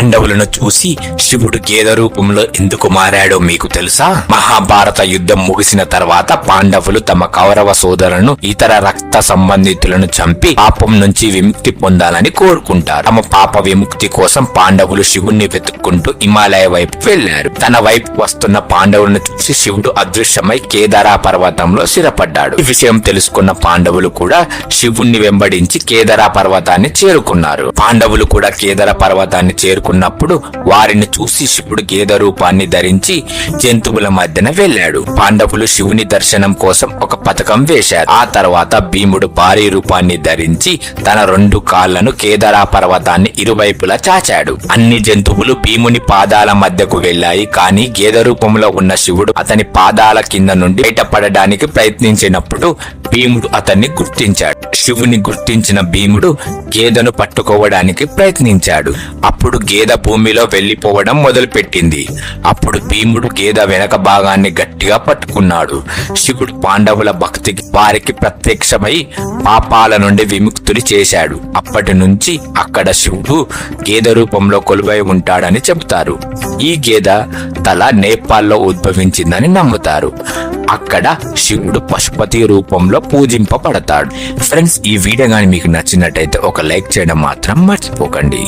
పాండవులను చూసి శివుడు గేద రూపంలో ఎందుకు మారాడో మీకు తెలుసా? మహాభారత యుద్ధం ముగిసిన తర్వాత పాండవులు తమ కౌరవ సోదరులను ఇతర రక్త సంబంధితులను చంపి పాపం నుంచి విముక్తి పొందాలని కోరుకుంటారు. తమ పాప విముక్తి కోసం పాండవులు శివుణ్ణి వెతుక్కుంటూ హిమాలయ వైపు వెళ్ళారు తన వైపు వస్తున్న పాండవులను చూసి శివుడు అదృశ్యమై కేదారా పర్వతంలో స్థిరపడ్డాడు. ఈ విషయం తెలుసుకున్న పాండవులు కూడా శివుణ్ణి వెంబడించి కేదారా పర్వతాన్ని చేరుకున్నారు. పాండవులు కూడా కేదార పర్వతాన్ని చేరుకు చేరుకున్నప్పుడు వారిని చూసి శివుడు గేద రూపాన్ని ధరించి జంతువుల మధ్యన వెళ్ళాడు. పాండవులు శివుని దర్శనం కోసం ఒక పథకం వేశారు. ఆ తర్వాత భీముడు భారీ రూపాన్ని ధరించి తన రెండు కాళ్ళను కేదారా పర్వతాన్ని ఇరువైపులా చాచాడు. అన్ని జంతువులు భీముని పాదాల మధ్యకు వెళ్ళాయి. కానీ గేద రూపంలో ఉన్న శివుడు అతని పాదాల కింద నుండి బయటపడడానికి ప్రయత్నించినప్పుడు భీముడు అతన్ని గుర్తించాడు. శివుని గుర్తించిన భీముడు గేదెను పట్టుకోవడానికి ప్రయత్నించాడు. అప్పుడు గేదె భూమిలో వెళ్ళిపోవడం మొదలుపెట్టింది. అప్పుడు భీముడు గేదె వెనక భాగాన్ని గట్టిగా పట్టుకున్నాడు. శివుడు పాండవుల భక్తికి వారికి ప్రత్యక్షమై పాపాల నుండి విముక్తులు చేశాడు. అప్పటి నుంచి అక్కడ శివుడు గేదె రూపంలో కొలువై ఉంటాడని చెబుతారు. ఈ గేద తల నేపాల్లో ఉద్భవించిందని నమ్ముతారు. అక్కడ శివుడు పశుపతి రూపంలో పూజింపబడతాడు. ఫ్రెండ్స్ ఈ వీడియో కానీ మీకు నచ్చినట్టయితే ఒక లైక్ చేయడం మాత్రం మర్చిపోకండి.